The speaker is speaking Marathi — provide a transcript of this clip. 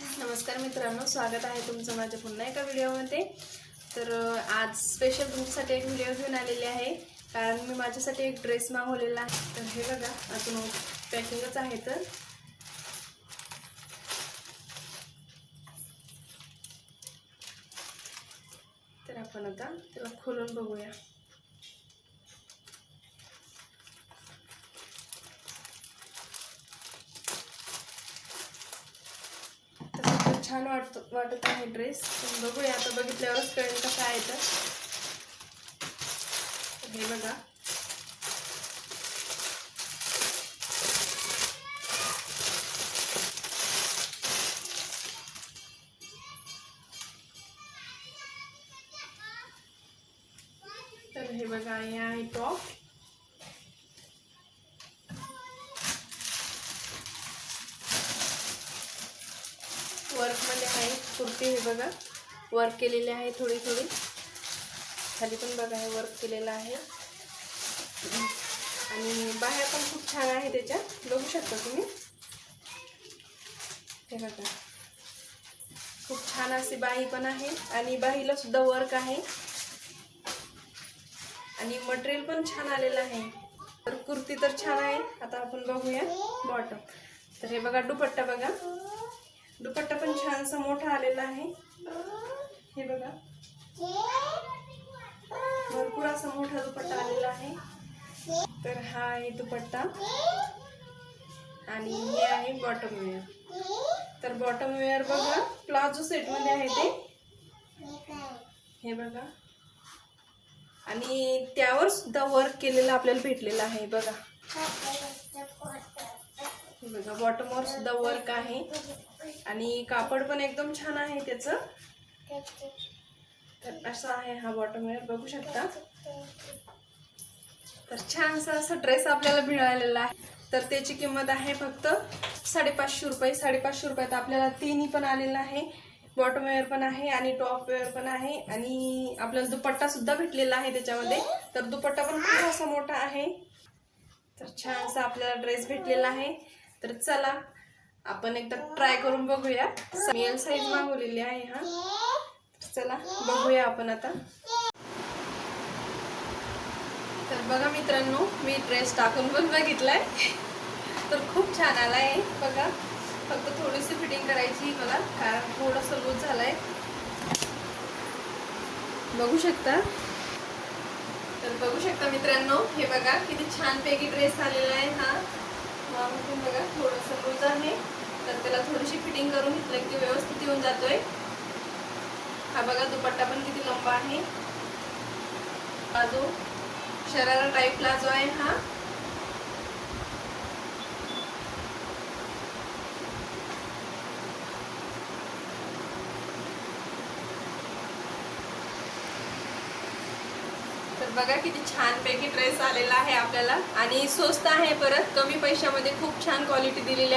नमस्कार मित्रांनो स्वागत आहे तुमचं माझ्या पुन्हा एका व्हिडिओमध्ये. तर आज स्पेशल तुमच्यासाठी एक व्हिडिओ घेऊन आलेले आहे. कारण मी माझ्यासाठी एक ड्रेस मागवलेला आहे. तर हे बघा अजून पॅकिंगच आहे तर. तर आपण आता त्याला खोलून बघूया. छान वाटतो वाटत आहे ड्रेस बघूया आता बघितल्यावरच कळेल कसा आहे तर. तर हे बघा. तर हे बघा हे आहे टॉप वर्कमध्ये आहे कुर्ती हे बघा. वर्क केलेली आहे थोडी थोडी खाली पण बघा हे वर्क केलेलं आहे. आणि बाहेर पण खूप छान आहे त्याच्यात. बघू शकता तुम्ही. हे बघा. खूप छान अशी बाही पण आहे. आणि बाहीला सुद्धा वर्क आहे. आणि मटेरियल पण छान आलेलं आहे. तर कुर्ती तर छान आहे. आता आपण बघूया बॉटम तर हे बघा दुपट्टा बघा. दुपट्टा पण छानसा मोठा आलेला आहे. हे बघा. भरपूर असा मोठा दुपट्टा आलेला आहे. तर हा आहे दुपट्टा. आणि हे आहे बॉटम वेअर तर बॉटम वेअर बघा प्लाझो सेटमध्ये आहे ते. हे बघा. आणि त्यावर सुद्धा वर्क केलेलं आपल्याला भेटलेलं आहे बघा. बघा बॉटमवर सुद्धा वर्क आहे. आणि कापड पण एकदम छान आहे त्याचं. तर असा आहे हा बॉटमवेअर बघू शकता. तर छानसा असा ड्रेस आपल्याला मिळालेला आहे. तर त्याची किंमत आहे फक्त साडेपाचशे रुपये. साडेपाचशे रुपयात आपल्याला तिन्ही पण आलेलं आहे. बॉटमवेअर पण आहे आणि टॉपवेअर पण आहे. आणि आपल्याला दुपट्टा सुद्धा भेटलेला आहे त्याच्यामध्ये. तर दुपट्टा पण खूप असा मोठा आहे. तर छानसा आपल्याला ड्रेस भेटलेला आहे. तर चला आपण एकदा ट्राय करून बघूया. एल साईज मागवलेली आहे हा. चला बघूया आपण आता. तर बघा मित्रांनो मी ड्रेस टाकून पण बघितलाय. तर खूप छान आलाय. बघा फक्त थोडीशी फिटिंग करायची मला कारण थोडंसं लूज झालाय. बघू शकता? तर बघू शकता मित्रांनो हे बघा किती छान पैकी ड्रेस आलेला आहे. इथून बघा थोडंसं लूज आहे. तर त्याला थोडीशी फिटिंग करून घेतलं की व्यवस्थित येऊन जातोय. हा बघा दुपट्टा पण किती लंबा आहे. बाजू. शरारा टाईप प्लाझो आहे हा. तर बघा किती छान पैकी ड्रेस आलेला आहे आपल्याला. आणि स्वस्त आहे परत. कमी पैशामध्ये खूप छान क्वालिटी दिलेली आहे.